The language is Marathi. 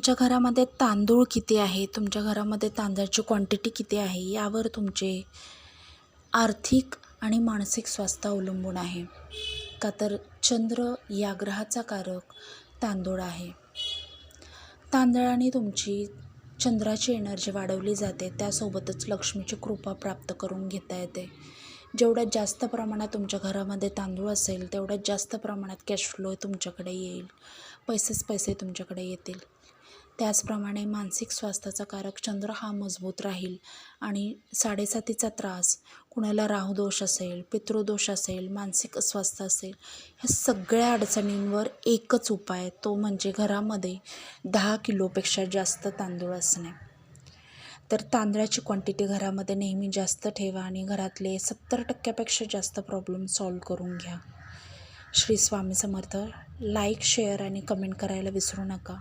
तुमच्या घरामध्ये तांदूळ किती आहे? तुमच्या घरामध्ये तांदळाची क्वांटिटी किती आहे? यावर तुमचे आर्थिक आणि मानसिक स्वास्थ्य अवलंबून आहे. का तर चंद्र या ग्रहाचा कारक तांदूळ आहे. तांदळाने तुमची चंद्राची एनर्जी वाढवली जाते. त्यासोबतच लक्ष्मीची कृपा प्राप्त करून घेता येते. जेवढ्यात जास्त प्रमाणात तुमच्या घरामध्ये तांदूळ असेल तेवढ्यात जास्त प्रमाणात कॅश फ्लो तुमच्याकडे येईल. पैसेच पैसे तुमच्याकडे येतील. त्याचप्रमाणे मानसिक स्वास्थ्याचा कारक चंद्र हा मजबूत राहील आणि साडेसातीचा त्रास कुणाला राहुदोष असेल पितृदोष असेल मानसिक अस्वास्थ असेल ह्या सगळ्या अडचणींवर एकच उपाय तो म्हणजे घरामध्ये दहा किलोपेक्षा जास्त तांदूळ असणे. तर तांदळाची क्वांटिटी घरामध्ये नेहमी जास्त ठेवा आणि घरातले सत्तर टक्क्यापेक्षा जास्त प्रॉब्लेम सॉल्व करून घ्या. श्री स्वामी समर्थ लाईक शेअर आणि कमेंट करायला विसरू नका.